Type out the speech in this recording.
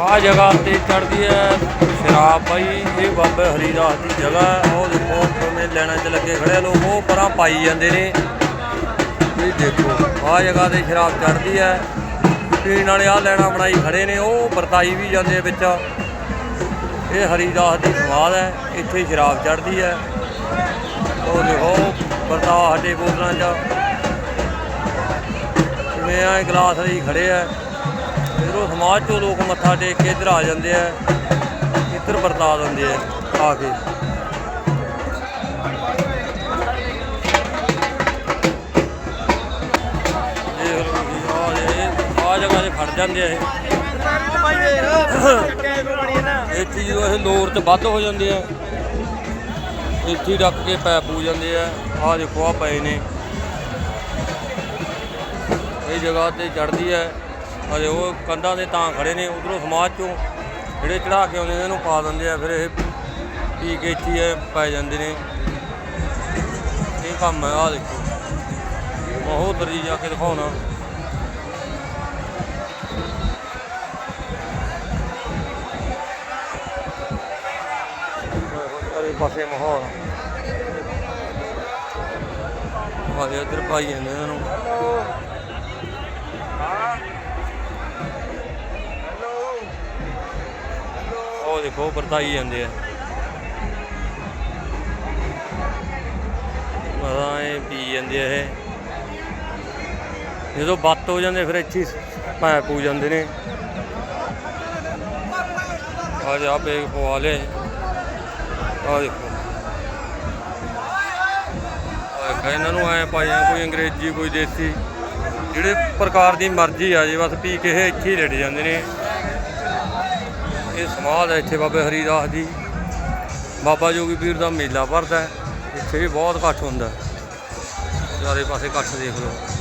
ਆ ਜਗ੍ਹਾ ਤੇ ਚੜਦੀ ਹੈ। ਸ਼ਰਾਬ ਬਾਈ, ਇਹ ਬਾਬਾ ਹਰੀਦਾਸ ਦੀ ਜਗ੍ਹਾ ਉਹ ਦੇਖੋ ਕਿਵੇਂ ਲੈਣਾ ਚ ਲੱਗੇ ਖੜੇ ਲੋਕ, ਉਹ ਪਰਾਂ ਪਾਈ ਜਾਂਦੇ ਨੇ। ਇਹ ਦੇਖੋ ਆ ਜਗ੍ਹਾ ਤੇ ਸ਼ਰਾਬ ਚੜਦੀ ਹੈ। ਪੀਣ ਵਾਲੇ ਆ ਲੈਣਾ ਬਣਾਈ ਖੜੇ ਨੇ, ਉਹ ਵਰਤਾਈ ਵੀ ਜਾਂਦੇ ਵਿੱਚ। ਇਹ ਹਰੀਦਾਸ ਦੀ ਸਮਾਧ ਹੈ, ਇੱਥੇ ਸ਼ਰਾਬ ਚੜਦੀ ਹੈ। ਉਹ ਦੇਖੋ ਵਰਤਾ ਸਾਡੇ ਬੋਤਲਾਂ 'ਚ। ਮੈਂ ਆ ਗਲਾਸ ਲਈ ਖੜੇ ਆ। ਇਧਰੋਂ ਸਮਾਜ ਚੋਂ ਲੋਕ ਮੱਥਾ ਟੇਕ ਕੇ ਇੱਧਰ ਆ ਜਾਂਦੇ ਆ, ਇੱਧਰ ਵਰਤਾ ਦਿੰਦੇ ਆ ਆ ਕੇ। ਆਹ ਆ ਜਗ੍ਹਾ ਤੇ ਫੜ ਜਾਂਦੇ ਆ ਇਹ। ਇੱਥੇ ਜਦੋਂ ਇਹ ਲੋਰ ਤੇ ਵੱਧ ਹੋ ਜਾਂਦੇ ਆ। ਇੱਥੇ ਡੱਕ ਕੇ ਪੈ ਪੂ ਜਾਂਦੇ ਆ। ਆਹ ਦੇਖੋ ਆ ਪਏ ਨੇ। ਇਹ ਜਗ੍ਹਾ ਤੇ ਚੜਦੀ ਹੈ ਅਜੇ ਉਹ ਕੰਧਾਂ ਦੇ ਤਾਂ ਖੜੇ ਨੇ, ਉਧਰੋਂ ਸਮਾਜ ਚੋਂ ਜਿਹੜੇ ਚੜਾ ਕੇ ਆਉਂਦੇ ਨੇ ਇਹਨੂੰ ਪਾ ਦਿੰਦੇ ਆ, ਫਿਰ ਇਹ ਪੀ ਕੇ ਇੱਥੇ ਪੈ ਜਾਂਦੇ ਨੇ। ਇਹ ਕੰਮ ਹੈ ਆ ਦੇਖੋ। ਬਹੁਤ ਦਰੀ ਜਾ ਕੇ ਦਿਖਾਉਣਾ। ਸਾਰੇ ਪਾਸੇ ਮਾਹੌਲ। ਆਲੇ ਇੱਧਰ ਪਾਈ ਜਾਂਦੇ ਇਹਨਾਂ ਨੂੰ ਉਹ ਦੇਖੋ ਵਰਤਾਈ ਜਾਂਦੇ ਆ। ਮਜ਼ਾਂ ਪੀ ਜਾਂਦੇ ਆ ਇਹ। ਜਦੋਂ ਬੱਤ ਹੋ ਜਾਂਦੇ, ਫਿਰ ਇੱਥੇ ਹੀ ਪੈ ਪੂ ਜਾਂਦੇ ਨੇ। ਆ ਜਾ ਬੇਗ ਪਵਾ ਲੈ ਆ ਦੇਖੋ। ਆ ਇਹਨਾਂ ਨੂੰ ਐ ਪਾਈਆਂ ਕੋਈ ਅੰਗਰੇਜ਼ੀ, ਕੋਈ ਦੇਸੀ। ਜਿਹੜੇ ਪ੍ਰਕਾਰ ਦੀ ਮਰਜ਼ੀ ਆ ਜੇ, ਬਸ ਪੀ ਕੇ ਇਹ ਇੱਥੇ ਹੀ ਲੜ ਜਾਂਦੇ ਨੇ। ਇਹ ਸਮਾਧ ਹੈ ਇੱਥੇ ਬਾਬੇ ਹਰੀਦਾਸ ਦੀ ਬਾਬਾ ਜੋਗੀ ਪੀਰ ਦਾ ਮੇਲਾ ਭਰਦਾ ਇੱਥੇ ਵੀ ਬਹੁਤ ਇਕੱਠ ਹੁੰਦਾ ਚਾਰੇ ਪਾਸੇ ਇਕੱਠ ਦੇਖ ਲਓ।